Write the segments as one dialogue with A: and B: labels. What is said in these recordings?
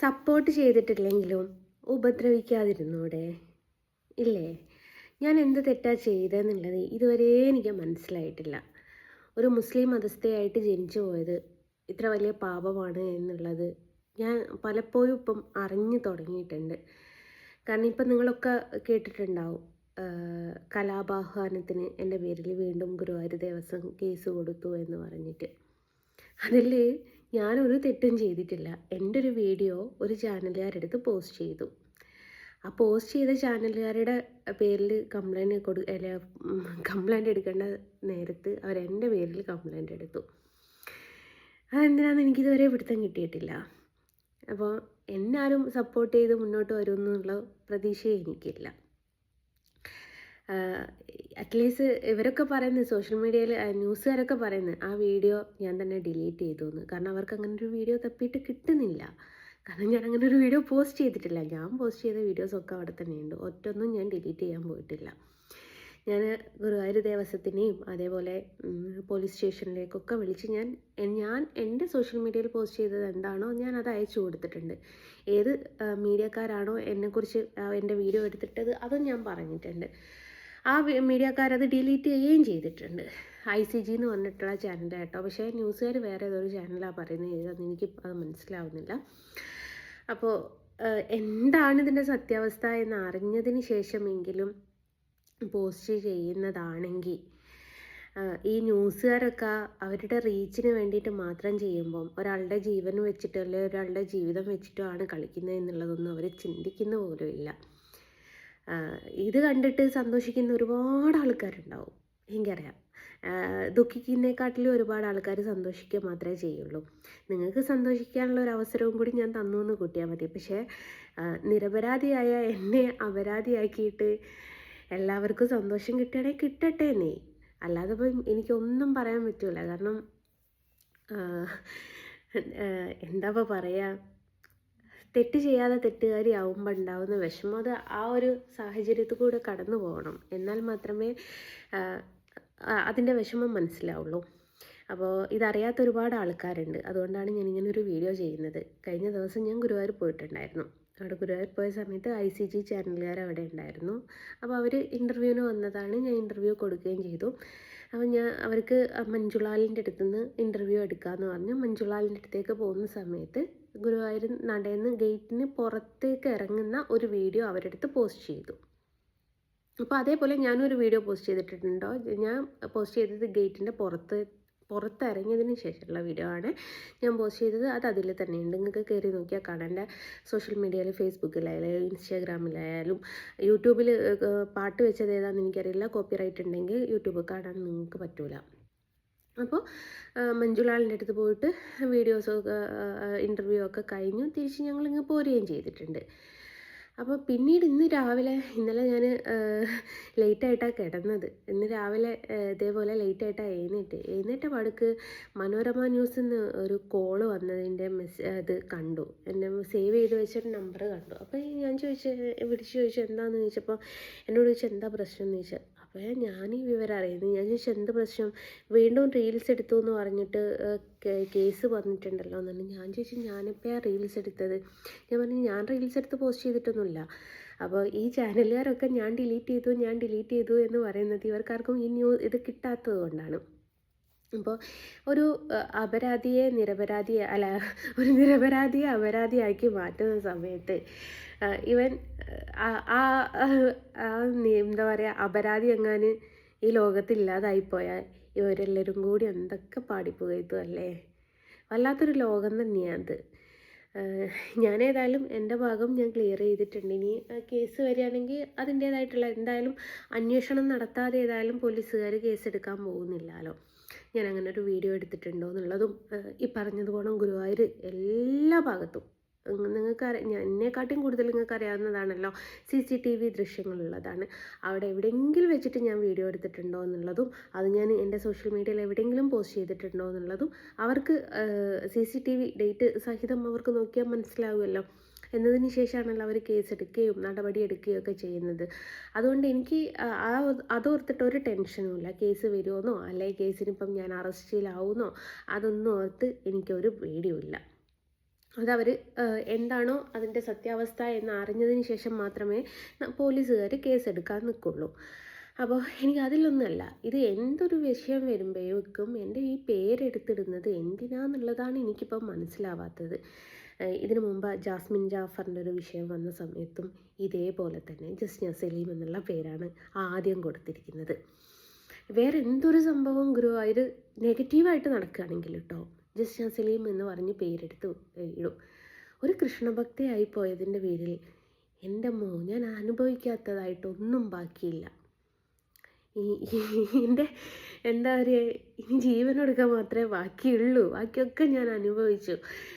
A: Support ചെയ്തിട്ടില്ലെങ്കിലും ഉപദ്രവിക്കാതിരുന്നൂടെ? ഇല്ലേ? ഞാൻ എന്ത് തെറ്റാ ചെയ്തതെന്നുള്ളത് ഇതുവരെ എനിക്ക് മനസ്സിലായിട്ടില്ല. ഒരു മുസ്ലിം മതസ്ഥയായിട്ട് ജനിച്ചു പോയത് ഇത്ര വലിയ പാപമാണ് എന്നുള്ളത് ഞാൻ പലപ്പോഴും ഇപ്പം അറിഞ്ഞു തുടങ്ങിയിട്ടുണ്ട്. കാരണം ഇപ്പം നിങ്ങളൊക്കെ കേട്ടിട്ടുണ്ടാവും. കലാപാഹ്വാനത്തിന് എന്റെ പേരിൽ വീണ്ടും ഗുരുവായൂർ ദേവസ്വം കേസ് കൊടുത്തു എന്ന് പറഞ്ഞിട്ട്. അതിൽ ഞാനൊരു തെറ്റും ചെയ്തിട്ടില്ല. എന്റെ ഒരു വീഡിയോ ഒരു ചാനലുകാരെടുത്ത് പോസ്റ്റ് ചെയ്തു. ആ പോസ്റ്റ് ചെയ്ത ചാനലുകാരുടെ പേരിൽ കംപ്ലൈന്റ് കൊടു അല്ല കംപ്ലൈന്റ് എടുക്കേണ്ട നേരത്ത് അവർ എന്റെ പേരിൽ കംപ്ലൈന്റ് എടുത്തു. അതെന്തിനാണെന്ന് എനിക്കിതുവരെ പിടുത്തം കിട്ടിയിട്ടില്ല. അപ്പോൾ എന്നാരും സപ്പോർട്ട് ചെയ്ത് മുന്നോട്ട് വരുമെന്നുള്ള പ്രതീക്ഷയെ എനിക്കില്ല. അറ്റ്ലീസ്റ്റ് ഇവരൊക്കെ പറയുന്നത് സോഷ്യൽ മീഡിയയിൽ ന്യൂസുകാരൊക്കെ പറയുന്നത് ആ വീഡിയോ ഞാൻ തന്നെ ഡിലീറ്റ് ചെയ്തു എന്ന് കാരണം അവർക്ക് അങ്ങനെ ഒരു വീഡിയോ തപ്പിയിട്ട് കിട്ടുന്നില്ല. കാരണം ഞാൻ അങ്ങനെ ഒരു വീഡിയോ പോസ്റ്റ് ചെയ്തിട്ടില്ല. ഞാൻ പോസ്റ്റ് ചെയ്ത വീഡിയോസൊക്കെ അവിടെ തന്നെയുണ്ട് ഒറ്റൊന്നും ഞാൻ ഡിലീറ്റ് ചെയ്യാൻ പോയിട്ടില്ല. ഞാൻ ഗുരുവായൂർ ദേവസ്വത്തിനെയും അതേപോലെ പോലീസ് സ്റ്റേഷനിലേക്കൊക്കെ വിളിച്ച് ഞാൻ ഞാൻ എന്റെ സോഷ്യൽ മീഡിയയിൽ പോസ്റ്റ് ചെയ്തത് എന്താണോ ഞാൻ അത് അയച്ചു കൊടുത്തിട്ടുണ്ട്. ഏത് മീഡിയക്കാരാണോ എന്നെക്കുറിച്ച് എന്റെ വീഡിയോ എടുത്തിട്ടത് അതും ഞാൻ പറഞ്ഞിട്ടുണ്ട്. ആ മീഡിയക്കാരത് ഡിലീറ്റ് ചെയ്യുകയും ചെയ്തിട്ടുണ്ട്. ഐ സി ജി എന്ന് പറഞ്ഞിട്ടുള്ള ചാനൽ കേട്ടോ. പക്ഷേ ന്യൂസുകാർ വേറെ ഏതൊരു ചാനലാണ് പറയുന്നത് അത് എനിക്ക് അത് മനസ്സിലാവുന്നില്ല. അപ്പോൾ എന്താണ് ഇതിന്റെ സത്യാവസ്ഥ എന്ന് അറിഞ്ഞതിന് ശേഷമെങ്കിലും പോസ്റ്റ് ചെയ്യുന്നതാണെങ്കിൽ ഈ ന്യൂസുകാരൊക്കെ അവരുടെ റീച്ചിന് വേണ്ടിയിട്ട് മാത്രം ചെയ്യുമ്പം ഒരാളുടെ ജീവൻ വെച്ചിട്ടോ അല്ലെങ്കിൽ ഒരാളുടെ ജീവിതം വെച്ചിട്ടോ ആണ് കളിക്കുന്നത് എന്നുള്ളതൊന്നും അവർ ചിന്തിക്കുന്ന പോലും ഇല്ല. ഇത് കണ്ടിട്ട് സന്തോഷിക്കുന്ന ഒരുപാട് ആൾക്കാരുണ്ടാവും. എനിക്കറിയാം. ദുഃഖിക്കുന്നതിനെക്കാട്ടിലും ഒരുപാട് ആൾക്കാർ സന്തോഷിക്കുക മാത്രമേ ചെയ്യുള്ളൂ. നിങ്ങൾക്ക് സന്തോഷിക്കാനുള്ള ഒരു അവസരവും കൂടി ഞാൻ തന്നു എന്ന് കൂട്ടിയാൽ മതി. പക്ഷേ നിരപരാധിയായ എന്നെ അപരാധിയാക്കിയിട്ട് എല്ലാവർക്കും സന്തോഷം കിട്ടണമെങ്കിൽ കിട്ടട്ടെ നീ. അല്ലാതെ ഇപ്പം എനിക്കൊന്നും പറയാൻ പറ്റില്ല കാരണം എന്താ പറയുക തെറ്റ് ചെയ്യാതെ തെറ്റുകാരി ആവുമ്പോൾ ഉണ്ടാവുന്ന വിഷമം അത് ആ ഒരു സാഹചര്യത്തിൽ കൂടെ കടന്നു പോകണം. എന്നാൽ മാത്രമേ അതിന്റെ വിഷമം മനസ്സിലാവുള്ളൂ. അപ്പോൾ ഇതറിയാത്ത ഒരുപാട് ആൾക്കാരുണ്ട്. അതുകൊണ്ടാണ് ഞാൻ ഇങ്ങനെ ഒരു വീഡിയോ ചെയ്യുന്നത്. കഴിഞ്ഞ ദിവസം ഞാൻ ഗുരുവായൂർ പോയിട്ടുണ്ടായിരുന്നു. അവിടെ ഗുരുവായൂർ പോയ സമയത്ത് ഐ സി ജി ചാനലുകാർ അവിടെ ഉണ്ടായിരുന്നു. അപ്പോൾ അവർ ഇന്റർവ്യൂവിന് വന്നതാണ്. ഞാൻ ഇന്റർവ്യൂ കൊടുക്കുകയും ചെയ്തു. അപ്പോൾ ഞാൻ അവർക്ക് മഞ്ജുളാലിന്റെ അടുത്ത് നിന്ന് ഇന്റർവ്യൂ എടുക്കാമെന്ന് പറഞ്ഞു. മഞ്ജുളാലിന്റെ അടുത്തേക്ക് പോകുന്ന സമയത്ത് ഗുരുവായൂർ നടന്ന് ഗേറ്റിന് പുറത്തേക്ക് ഇറങ്ങുന്ന ഒരു വീഡിയോ അവരുടെ അടുത്ത് പോസ്റ്റ് ചെയ്തു. അപ്പോൾ അതേപോലെ ഞാനൊരു വീഡിയോ പോസ്റ്റ് ചെയ്തിട്ടുണ്ടോ? ഞാൻ പോസ്റ്റ് ചെയ്തത് ഗേറ്റിന്റെ പുറത്ത് പുറത്തിറങ്ങിയതിന് ശേഷമുള്ള വീഡിയോ ആണ് ഞാൻ പോസ്റ്റ് ചെയ്തത്. അത് അതിൽ തന്നെയുണ്ട്. നിങ്ങൾക്ക് കയറി നോക്കിയാൽ കാണാം. എന്റെ സോഷ്യൽ മീഡിയയിൽ ഫേസ്ബുക്കിലായാലും ഇൻസ്റ്റാഗ്രാമിലായാലും യൂട്യൂബിൽ പാട്ട് വെച്ചത് ഏതാണെന്ന് എനിക്കറിയില്ല. കോപ്പിറൈറ്റ് ഉണ്ടെങ്കിൽ യൂട്യൂബ് കാണാൻ നിങ്ങൾക്ക് പറ്റൂല. അപ്പോൾ മഞ്ജുലാലിന്റെ അടുത്ത് പോയിട്ട് വീഡിയോസൊക്കെ ഇന്റർവ്യൂ ഒക്കെ കഴിഞ്ഞു. തിരിച്ച് ഞങ്ങൾ ഇങ്ങ് പോരുകയും ചെയ്തിട്ടുണ്ട്. അപ്പോൾ പിന്നീട് ഇന്ന് രാവിലെ ഇന്നലെ ഞാൻ ലേറ്റായിട്ടാണ് കിടന്നത്. ഇന്ന് രാവിലെ ഇതേപോലെ ലേറ്റായിട്ടാണ് എഴുന്നേറ്റ്. എഴുന്നേറ്റ പടുക്ക് മനോരമ ന്യൂസിൽ നിന്ന് ഒരു കോൾ വന്നതിന്റെ മെസ് അത് കണ്ടു. എന്നെ സേവ് ചെയ്ത് വെച്ചൊരു നമ്പർ കണ്ടു. അപ്പോൾ ഞാൻ ചോദിച്ചു വിളിച്ച് ചോദിച്ചു എന്താണെന്ന് ചോദിച്ചപ്പോൾ എന്നോട് ചോദിച്ചു എന്താ പ്രശ്നം? എന്ന് ചോദിച്ചു അപ്പോൾ ഞാൻ ഈ വിവരം അറിയുന്നത്. ഞാൻ ചോദിച്ചു എന്ത് പ്രശ്നം? വീണ്ടും റീൽസ് എടുത്തു എന്ന് പറഞ്ഞിട്ട് കേസ് വന്നിട്ടുണ്ടല്ലോ എന്നാണ്. ഞാൻ ചോദിച്ചു ഞാനിപ്പോൾ റീൽസ് എടുത്തത്? ഞാൻ പറഞ്ഞു ഞാൻ റീൽസ് എടുത്ത് പോസ്റ്റ് ചെയ്തിട്ടൊന്നുമില്ല. അപ്പോൾ ഈ ചാനലുകാരൊക്കെ ഞാൻ ഡിലീറ്റ് ചെയ്തു ഞാൻ ഡിലീറ്റ് ചെയ്തു എന്ന് പറയുന്നത് ഇവർക്കാർക്കും ഈ ന്യൂ ഇത് കിട്ടാത്തത് കൊണ്ടാണ്. അപ്പോൾ ഒരു അപരാധിയെ നിരപരാധിയെ അല്ല ഒരു നിരപരാധിയെ അപരാധിയാക്കി മാറ്റുന്ന സമയത്ത് ഇവൻ ആ എന്താ പറയുക അപരാധി എങ്ങാന് ഈ ലോകത്തില്ലാതായിപ്പോയാൽ ഇവരെല്ലാവരും കൂടി എന്തൊക്കെ പാടിപ്പോയതു അല്ലേ? വല്ലാത്തൊരു ലോകം അത്. ഞാൻ ഏതായാലും എന്റെ ഭാഗം ഞാൻ ക്ലിയർ ചെയ്തിട്ടുണ്ട്. ഇനി കേസ് വരികയാണെങ്കിൽ അതിന്റേതായിട്ടുള്ള എന്തായാലും അന്വേഷണം നടത്താതെ ഏതായാലും പോലീസുകാർ കേസ് എടുക്കാൻ പോകുന്നില്ലല്ലോ. ഞാൻ അങ്ങനെ ഒരു വീഡിയോ എടുത്തിട്ടുണ്ടോ എന്നുള്ളതും ഈ പറഞ്ഞതുപോലെ ഗുരുവായൂർ എല്ലാ ഭാഗത്തും നിങ്ങൾക്ക് അറിയാം എന്നെക്കാട്ടിയും കൂടുതൽ നിങ്ങൾക്ക് അറിയാവുന്നതാണല്ലോ സി സി ടി വി ദൃശ്യങ്ങളുള്ളതാണ്. അവിടെ എവിടെയെങ്കിലും വെച്ചിട്ട് ഞാൻ വീഡിയോ എടുത്തിട്ടുണ്ടോ എന്നുള്ളതും അത് ഞാൻ എന്റെ സോഷ്യൽ മീഡിയയിൽ എവിടെയെങ്കിലും പോസ്റ്റ് ചെയ്തിട്ടുണ്ടോ എന്നുള്ളതും അവർക്ക് C C T V date സഹിതം അവർക്ക് നോക്കിയാൽ മനസ്സിലാവുമല്ലോ. എന്നതിന് ശേഷമാണല്ലോ അവർ കേസ് എടുക്കുകയും നടപടി എടുക്കുകയും ഒക്കെ ചെയ്യുന്നത്. അതുകൊണ്ട് എനിക്ക് ആ അതോർത്തിട്ട് ഒരു ടെൻഷനും ഇല്ല കേസ് വരുമെന്നോ? അല്ലെങ്കിൽ കേസിനിപ്പം ഞാൻ അറസ്റ്റിലാവുമെന്നോ അതൊന്നും ഓർത്ത് എനിക്കൊരു പേടിയുമില്ല. അതവർ എന്താണോ അതിന്റെ സത്യാവസ്ഥ എന്ന് അറിഞ്ഞതിന് ശേഷം മാത്രമേ പോലീസുകാർ കേസെടുക്കാൻ നിൽക്കുള്ളൂ അപ്പോൾ എനിക്ക് അതിലൊന്നുമല്ല ഇത് എന്തൊരു വിഷയം വരുമ്പോഴേക്കും എന്റെ ഈ പേരെടുത്തിടുന്നത് എന്തിനാന്നുള്ളതാണ് എനിക്കിപ്പോൾ മനസ്സിലാവാത്തത്. ഇതിനു മുമ്പ് ജാസ്മിൻ ജാഫറിന്റെ ഒരു വിഷയം വന്ന സമയത്തും ഇതേപോലെ തന്നെ ജസ്ന സലീം എന്നുള്ള പേരാണ് ആദ്യം കൊടുത്തിരിക്കുന്നത്. വേറെ എന്തൊരു സംഭവം ഗുരുവായൂർ നെഗറ്റീവായിട്ട് നടക്കുകയാണെങ്കിൽ കേട്ടോ സലീം എന്ന് പറഞ്ഞ് പേരെടുത്ത് ഇടും. ഒരു കൃഷ്ണഭക്തയായി പോയതിന്റെ പേരിൽ എന്റെ മോ ഞാൻ അനുഭവിക്കാത്തതായിട്ടൊന്നും ബാക്കിയില്ല. എന്റെ എന്താ പറയുക ഇനി ജീവനൊടുക്കാൻ മാത്രമേ ബാക്കിയുള്ളൂ. ബാക്കിയൊക്കെ ഞാൻ അനുഭവിച്ചു.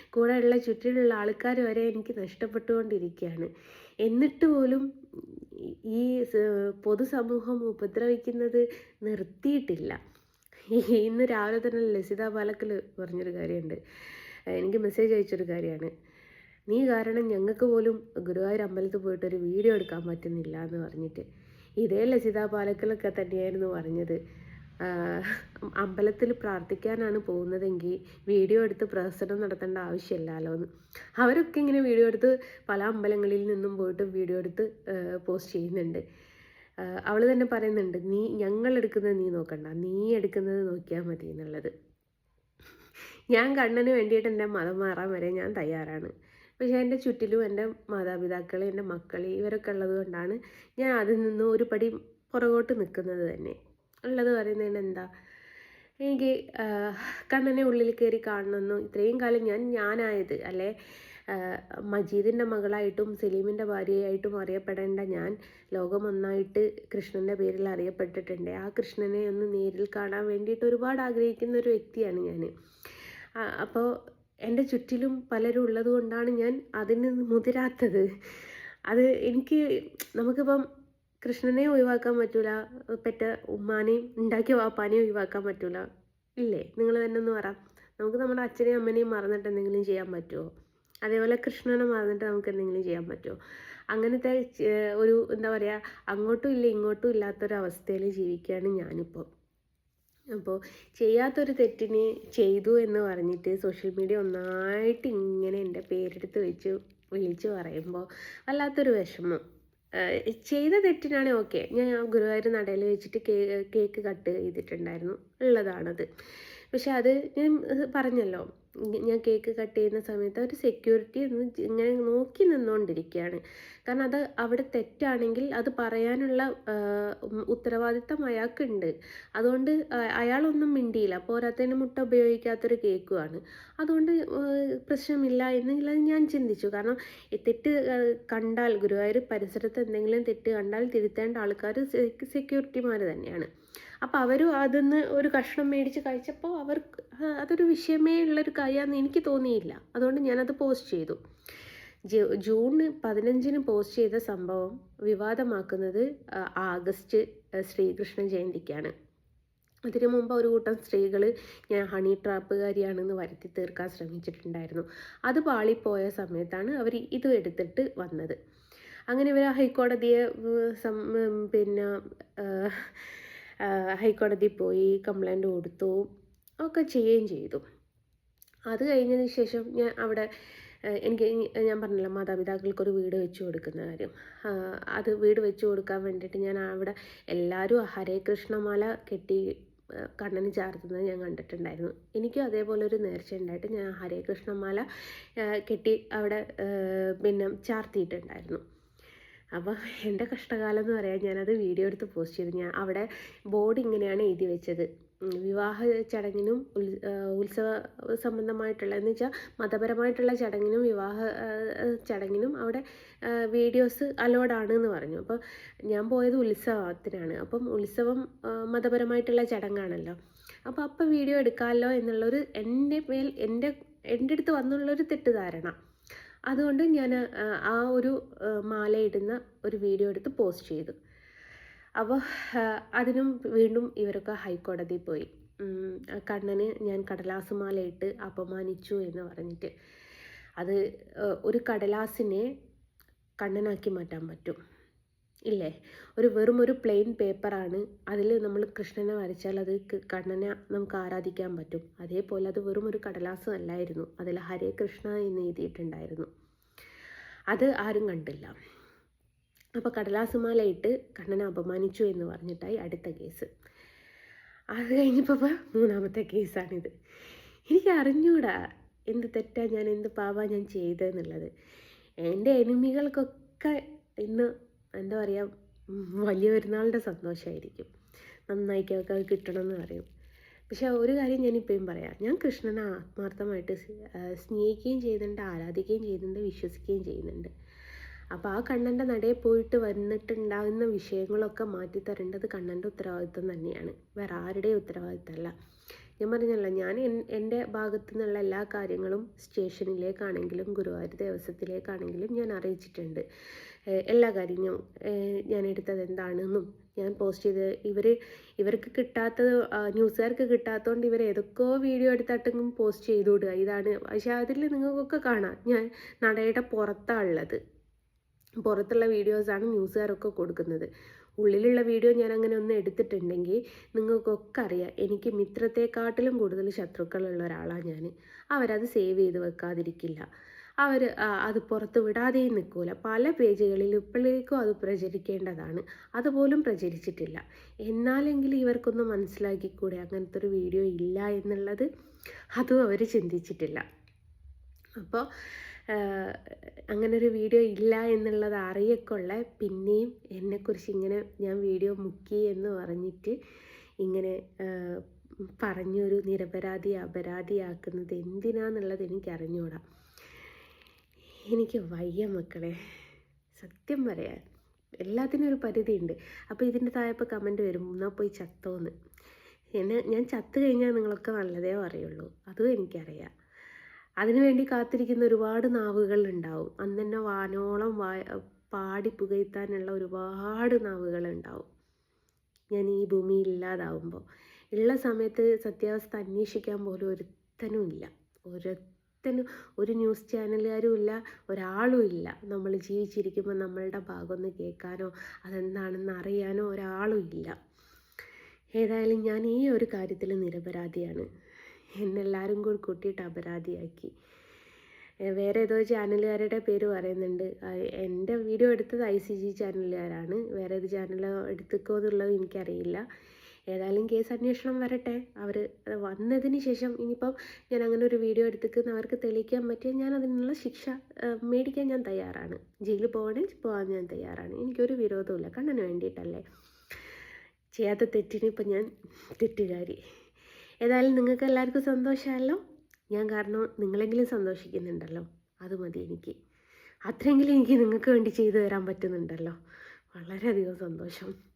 A: കൂടെയുള്ള ചുറ്റിലുള്ള ആൾക്കാർ വരെ എനിക്ക് നഷ്ടപ്പെട്ടുകൊണ്ടിരിക്കുകയാണ്. എന്നിട്ട് പോലും ഈ പൊതുസമൂഹം ഉപദ്രവിക്കുന്നത് നിർത്തിയിട്ടില്ല. ഇന്ന് രാവിലെ തന്നെ ലസിത പാലക്കൽ പറഞ്ഞൊരു കാര്യമുണ്ട്. എനിക്ക് മെസ്സേജ് അയച്ചൊരു കാര്യമാണ്. നീ കാരണം ഞങ്ങൾക്ക് പോലും ഗുരുവായൂർ അമ്പലത്തിൽ പോയിട്ട് ഒരു വീഡിയോ എടുക്കാൻ പറ്റുന്നില്ല എന്ന് പറഞ്ഞിട്ട്. ഇതേ ലസിത പാലക്കലൊക്കെ തന്നെയായിരുന്നു പറഞ്ഞത്. അമ്പലത്തിൽ പ്രാർത്ഥിക്കാനാണ് പോകുന്നതെങ്കിൽ വീഡിയോ എടുത്ത് പ്രദർശനം നടത്തേണ്ട ആവശ്യമില്ലല്ലോ എന്ന്. അവരൊക്കെ ഇങ്ങനെ വീഡിയോ എടുത്ത് പല അമ്പലങ്ങളിൽ നിന്നും പോയിട്ട് വീഡിയോ എടുത്ത് പോസ്റ്റ് ചെയ്യുന്നുണ്ട്. അവൾ തന്നെ പറയുന്നുണ്ട് നീ ഞങ്ങൾ എടുക്കുന്നത് നീ നോക്കണ്ട നീ എടുക്കുന്നത് നോക്കിയാൽ മതി എന്നുള്ളത്. ഞാൻ കണ്ണന് വേണ്ടിയിട്ട് എന്റെ മതം മാറാൻ വരെ ഞാൻ തയ്യാറാണ്. പക്ഷേ എന്റെ ചുറ്റിലും എന്റെ മാതാപിതാക്കൾ എന്റെ മക്കൾ ഇവരൊക്കെ ഉള്ളത് കൊണ്ടാണ് ഞാൻ അതിൽ നിന്ന് ഒരു പടി പുറകോട്ട് നിൽക്കുന്നത് തന്നെ. ഉള്ളത് പറയുന്നതിന് എന്താ എനിക്ക് കണ്ണനെ ഉള്ളിൽ കയറി കാണണമെന്നും ഇത്രയും കാലം ഞാൻ ഞാനായത് അല്ലെ? മജീദിന്റെ മകളായിട്ടും സലീമിന്റെ ഭാര്യയായിട്ടും അറിയപ്പെടേണ്ട ഞാൻ ലോകമൊന്നായിട്ട് കൃഷ്ണന്റെ പേരിൽ അറിയപ്പെട്ടിട്ടുണ്ട്. ആ കൃഷ്ണനെ ഒന്ന് നേരിൽ കാണാൻ വേണ്ടിയിട്ട് ഒരുപാട് ആഗ്രഹിക്കുന്ന ഒരു വ്യക്തിയാണ് ഞാൻ അപ്പോൾ എന്റെ ചുറ്റിലും പലരും ഉള്ളത് കൊണ്ടാണ് ഞാൻ അതിന് മുതിരാത്തത്. അത് എനിക്ക് നമുക്കിപ്പം കൃഷ്ണനെ ഒഴിവാക്കാൻ പറ്റൂല പെറ്റ ഉമ്മാനെയും ഉണ്ടാക്കിയ വാപ്പാനെയും ഒഴിവാക്കാൻ പറ്റൂല. ഇല്ലേ? നിങ്ങൾ തന്നെ ഒന്ന് പറ. നമുക്ക് നമ്മുടെ അച്ഛനെയും അമ്മനെയും മറന്നിട്ട് എന്തെങ്കിലും ചെയ്യാൻ പറ്റുമോ അതേപോലെ കൃഷ്ണനെ മറന്നിട്ട് നമുക്ക് എന്തെങ്കിലും ചെയ്യാൻ പറ്റുമോ? അങ്ങനത്തെ ഒരു എന്താ പറയുക അങ്ങോട്ടും ഇല്ല ഇങ്ങോട്ടും ഇല്ലാത്തൊരവസ്ഥയിൽ ജീവിക്കുകയാണ് ഞാനിപ്പോൾ. അപ്പോൾ ചെയ്യാത്തൊരു തെറ്റിന് ചെയ്തു എന്ന് പറഞ്ഞിട്ട് സോഷ്യൽ മീഡിയ ഒന്നായിട്ട് ഇങ്ങനെ എന്റെ പേരെടുത്ത് വെച്ച് വിളിച്ച് പറയുമ്പോൾ വല്ലാത്തൊരു വിഷമം. ചെയ്ത തെറ്റിനാണ് ഓക്കെ. ഞാൻ ഗുരുവായൂർ നടയിൽ വെച്ചിട്ട് കേക്ക് കട്ട് ചെയ്തിട്ടുണ്ടായിരുന്നു. ഉള്ളതാണത്. പക്ഷെ അത് ഞാൻ പറഞ്ഞല്ലോ ഞാൻ കേക്ക് കട്ട് ചെയ്യുന്ന സമയത്ത് ഒരു സെക്യൂരിറ്റി ഇങ്ങനെ നോക്കി നിന്നുകൊണ്ടിരിക്കുകയാണ് കാരണം അത് അവിടെ തെറ്റാണെങ്കിൽ അത് പറയാനുള്ള ഉത്തരവാദിത്തം അയാൾക്കുണ്ട്. അതുകൊണ്ട് അയാളൊന്നും മിണ്ടിയില്ല. പോരാത്തതിന് മുട്ട ഉപയോഗിക്കാത്തൊരു കേക്കുമാണ് അതുകൊണ്ട് പ്രശ്നമില്ല എന്നുള്ളത് ഞാൻ ചിന്തിച്ചു. കാരണം തെറ്റ് കണ്ടാൽ ഗുരുവായൂർ പരിസരത്ത് എന്തെങ്കിലും തെറ്റ് കണ്ടാൽ തിരുത്തേണ്ട ആൾക്കാർ സെക്യൂരിറ്റിമാർ തന്നെയാണ്. അപ്പോൾ അവരും അതിന്ന് ഒരു കഷ്ണം മേടിച്ച് കഴിച്ചപ്പോൾ അവർ അതൊരു വിഷയമേ ഉള്ളൊരു കാര്യമാണെന്ന് എനിക്ക് തോന്നിയില്ല. അതുകൊണ്ട് ഞാനത് പോസ്റ്റ് ചെയ്തു. ജൂൺ പതിനഞ്ചിന് പോസ്റ്റ് ചെയ്ത സംഭവം വിവാദമാക്കുന്നത് ആഗസ്റ്റ് ശ്രീകൃഷ്ണ ജയന്തിക്കാണ്. അതിനു മുമ്പ് ഒരു കൂട്ടം സ്ത്രീകൾ ഞാൻ ഹണി ട്രാപ്പുകാരിയാണെന്ന് വരുത്തി തീർക്കാൻ ശ്രമിച്ചിട്ടുണ്ടായിരുന്നു. അത് പാളിപ്പോയ സമയത്താണ് അവർ ഇത് എടുത്തിട്ട് വന്നത്. അങ്ങനെ ഇവർ ഹൈക്കോടതിയെ പിന്നെ ഹൈക്കോടതി പോയി കംപ്ലൈന്റ് കൊടുത്തു. ഒക്കെ ചെയ്യുകയും ചെയ്തു. അത് കഴിഞ്ഞതിന് ശേഷം ഞാൻ അവിടെ എനിക്ക് ഞാൻ പറഞ്ഞല്ലോ മാതാപിതാക്കൾക്കൊരു വീട് വെച്ച് കൊടുക്കുന്ന കാര്യം. അത് വീട് വെച്ച് കൊടുക്കാൻ വേണ്ടിയിട്ട് ഞാൻ അവിടെ എല്ലാവരും ഹരേ കൃഷ്ണമാല കെട്ടി കണ്ണന് ചാർത്തുന്നത് ഞാൻ കണ്ടിട്ടുണ്ടായിരുന്നു. എനിക്കും അതേപോലെ ഒരു നേർച്ച ഉണ്ടായിട്ട് ഞാൻ ഹരേ കൃഷ്ണമാല കെട്ടി അവിടെ പിന്നെ ചാർത്തിയിട്ടുണ്ടായിരുന്നു. അപ്പോൾ എന്റെ കഷ്ടകാലം എന്ന് പറയാൻ ഞാനത് വീഡിയോ എടുത്ത് പോസ്റ്റ് ചെയ്തു. ഞാൻ അവിടെ ബോർഡ് ഇങ്ങനെയാണ് എഴുതി വെച്ചത്. വിവാഹ ചടങ്ങിനും ഉത്സവ സംബന്ധമായിട്ടുള്ള എന്ന് വെച്ചാൽ മതപരമായിട്ടുള്ള ചടങ്ങിനും വിവാഹ ചടങ്ങിനും അവിടെ വീഡിയോസ് അലോഡാണ് എന്ന് പറഞ്ഞു. അപ്പോൾ ഞാൻ പോയത് ഉത്സവത്തിനാണ്. അപ്പം ഉത്സവം മതപരമായിട്ടുള്ള ചടങ്ങാണല്ലോ. അപ്പോൾ അപ്പം വീഡിയോ എടുക്കാമല്ലോ എന്നുള്ളൊരു എന്റെ മേൽ എന്റെ എന്റെ അടുത്ത് വന്നുള്ളൊരു തെറ്റിദ്ധാരണ. അതുകൊണ്ട് ഞാൻ ആ ഒരു മാലയിടുന്ന ഒരു വീഡിയോ എടുത്ത് പോസ്റ്റ് ചെയ്തു. അപ്പോൾ അതിനും വീണ്ടും ഇവരൊക്കെ ഹൈക്കോടതിയിൽ പോയി. കണ്ണന് ഞാൻ കടലാസ് മാലയിട്ട് അപമാനിച്ചു എന്ന് പറഞ്ഞിട്ട് അത് ഒരു കടലാസിനെ കണ്ണനാക്കി മാറ്റാൻ പറ്റും. ഇല്ലേ? ഒരു വെറും ഒരു പ്ലെയിൻ പേപ്പറാണ് അതിൽ നമ്മൾ കൃഷ്ണനെ വരച്ചാൽ അത് കണ്ണനെ നമുക്ക് ആരാധിക്കാൻ പറ്റും. അതേപോലെ അത് വെറും ഒരു കടലാസ് അല്ലായിരുന്നു. അതിൽ ഹരേ കൃഷ്ണ എന്ന് എഴുതിയിട്ടുണ്ടായിരുന്നു. അത് ആരും കണ്ടില്ല. അപ്പോൾ കടലാസുമാലയിട്ട് കണ്ണനെ അപമാനിച്ചു എന്ന് പറഞ്ഞിട്ടായി അടുത്ത കേസ്. അത് കഴിഞ്ഞപ്പോൾ മൂന്നാമത്തെ കേസാണിത്. എനിക്ക് അറിഞ്ഞൂടാ എന്ത് തെറ്റാ ഞാൻ എന്ത് പാവാ ഞാൻ ചെയ്തതെന്നുള്ളത് എന്റെ എനിമികൾക്കൊക്കെ ഇന്ന് എന്താ പറയുക വലിയ പെരുന്നാളിന്റെ സന്തോഷമായിരിക്കും നന്നായിക്കൊക്കെ അത് കിട്ടണമെന്ന് പറയും. പക്ഷെ ഒരു കാര്യം ഞാൻ ഇപ്പോഴും പറയാം. ഞാൻ കൃഷ്ണനെ ആത്മാർത്ഥമായിട്ട് സ്നേഹിക്കുകയും ചെയ്യുന്നുണ്ട് ആരാധിക്കുകയും ചെയ്യുന്നുണ്ട് വിശ്വസിക്കുകയും ചെയ്യുന്നുണ്ട്. അപ്പോൾ ആ കണ്ണന്റെ നടയെ പോയിട്ട് വന്നിട്ടുണ്ടാകുന്ന വിഷയങ്ങളൊക്കെ മാറ്റി തരേണ്ടത് കണ്ണന്റെ ഉത്തരവാദിത്വം തന്നെയാണ്. വേറെ ആരുടെയും ഉത്തരവാദിത്തമല്ല. ഞാൻ പറഞ്ഞല്ലോ ഞാൻ എൻ- എന്റെ ഭാഗത്തു നിന്നുള്ള എല്ലാ കാര്യങ്ങളും സ്റ്റേഷനിലേക്കാണെങ്കിലും ഗുരുവായൂർ ദേവസ്വത്തിലേക്കാണെങ്കിലും ഞാൻ അറിയിച്ചിട്ടുണ്ട്. എല്ലാ കാര്യങ്ങളും ഞാൻ എടുത്തത് എന്താണെന്നും ഞാൻ പോസ്റ്റ് ചെയ്ത് ഇവർ ഇവർക്ക് കിട്ടാത്തത് ന്യൂസുകാർക്ക് കിട്ടാത്തതുകൊണ്ട് ഇവർ ഏതൊക്കെയോ വീഡിയോ എടുത്തിട്ടെങ്കിലും പോസ്റ്റ് ചെയ്തു വിടുക ഇതാണ് പക്ഷേ അതിൽ നിങ്ങൾക്കൊക്കെ കാണാം. ഞാൻ നടയുടെ പുറത്താണ് ഉള്ളത്. പുറത്തുള്ള വീഡിയോസാണ് ന്യൂസുകാരൊക്കെ കൊടുക്കുന്നത്. ഉള്ളിലുള്ള വീഡിയോ ഞാൻ അങ്ങനെ ഒന്ന് എടുത്തിട്ടുണ്ടെങ്കിൽ നിങ്ങൾക്കൊക്കെ അറിയാം. എനിക്ക് മിത്രത്തെക്കാട്ടിലും കൂടുതൽ ശത്രുക്കളുള്ള ഒരാളാണ് ഞാൻ അവരത് സേവ് ചെയ്ത് വെക്കാതിരിക്കില്ല. അവർ അത് പുറത്ത് വിടാതെയും നിൽക്കൂല. പല പേജുകളിൽ ഇപ്പോഴേക്കും അത് പ്രചരിക്കേണ്ടതാണ്. അതുപോലും പ്രചരിച്ചിട്ടില്ല. എന്നാലെങ്കിലും ഇവർക്കൊന്ന് മനസ്സിലാക്കിക്കൂടെ? അങ്ങനത്തെ ഒരു വീഡിയോ ഇല്ല എന്നുള്ളത് അതും അവർ ചിന്തിച്ചിട്ടില്ല. അപ്പോൾ അങ്ങനൊരു വീഡിയോ ഇല്ല എന്നുള്ളത് അറിയക്കൊള്ള. പിന്നെയും എന്നെക്കുറിച്ച് ഇങ്ങനെ ഞാൻ വീഡിയോ മുക്കി എന്ന് പറഞ്ഞിട്ട് ഇങ്ങനെ പറഞ്ഞൊരു നിരപരാധി അപരാധിയാക്കുന്നത് എന്തിനാന്നുള്ളത് എനിക്ക് അറിഞ്ഞൂടാ എനിക്ക് വയ്യ മക്കളെ. സത്യം പറയാൻ. എല്ലാത്തിനും ഒരു പരിധിയുണ്ട്. അപ്പോൾ ഇതിന്റെ താഴെ കമന്റ് വരും എന്നാൽ പോയി ചത്തോന്ന്? എന്നെ ഞാൻ ചത്തു കഴിഞ്ഞാൽ നിങ്ങളൊക്കെ നല്ലതേ പറയുള്ളൂ. അതും എനിക്കറിയാം. അതിനുവേണ്ടി കാത്തിരിക്കുന്ന ഒരുപാട് നാവുകൾ ഉണ്ടാവും. അന്ന് തന്നെ വാനോളം വാ പാടി പുകയ്ത്താനുള്ള ഒരുപാട് നാവുകൾ ഉണ്ടാവും. ഞാൻ ഈ ഭൂമിയിൽ ഇല്ലാതാവുമ്പോൾ ഉള്ള സമയത്ത് സത്യാവസ്ഥ അന്വേഷിക്കാൻ പോലും ഒരുത്തനും ഇല്ല. ഒരുത്തനും ഒരു ന്യൂസ് ചാനലുകാരും ഇല്ല ഒരാളും ഇല്ല. നമ്മൾ ജീവിച്ചിരിക്കുമ്പോൾ നമ്മളുടെ ഭാഗമൊന്ന് കേൾക്കാനോ അതെന്താണെന്ന് അറിയാനോ ഒരാളും ഇല്ല. ഏതായാലും ഞാൻ ഈ ഒരു കാര്യത്തിൽ നിരപരാധിയാണ്. എന്നെല്ലാവരും കൂടി കൂട്ടിയിട്ട് അപരാധിയാക്കി. വേറെ ഏതോ ചാനലുകാരുടെ പേര് പറയുന്നുണ്ട്. എന്റെ വീഡിയോ എടുത്തത് ഐ സി ജി ചാനലുകാരാണ്. വേറെ ഏത് ചാനൽ എടുത്തിക്കോ എന്നുള്ളത് എനിക്കറിയില്ല. ഏതായാലും കേസ് അന്വേഷണം വരട്ടെ. അവർ വന്നതിന് ശേഷം ഇനിയിപ്പം ഞാൻ അങ്ങനെ ഒരു വീഡിയോ എടുത്തിക്കുന്ന അവർക്ക് തെളിയിക്കാൻ പറ്റിയാൽ ഞാൻ അതിനുള്ള ശിക്ഷ മേടിക്കാൻ ഞാൻ തയ്യാറാണ്. ജയിലിൽ പോകണമെങ്കിൽ പോകാൻ ഞാൻ തയ്യാറാണ്. എനിക്കൊരു വിരോധമില്ല കണ്ണന് വേണ്ടിയിട്ടല്ലേ? ചെയ്യാത്ത തെറ്റിനിപ്പം ഞാൻ തെറ്റുകാരി. ഏതായാലും നിങ്ങൾക്ക് എല്ലാവർക്കും സന്തോഷമല്ലോ? ഞാൻ കാരണം നിങ്ങളെങ്കിലും സന്തോഷിക്കുന്നുണ്ടല്ലോ. അത് മതി എനിക്ക്. അത്രയെങ്കിലും എനിക്ക് നിങ്ങൾക്ക് വേണ്ടി ചെയ്തു തരാൻ പറ്റുന്നുണ്ടല്ലോ. വളരെയധികം സന്തോഷം.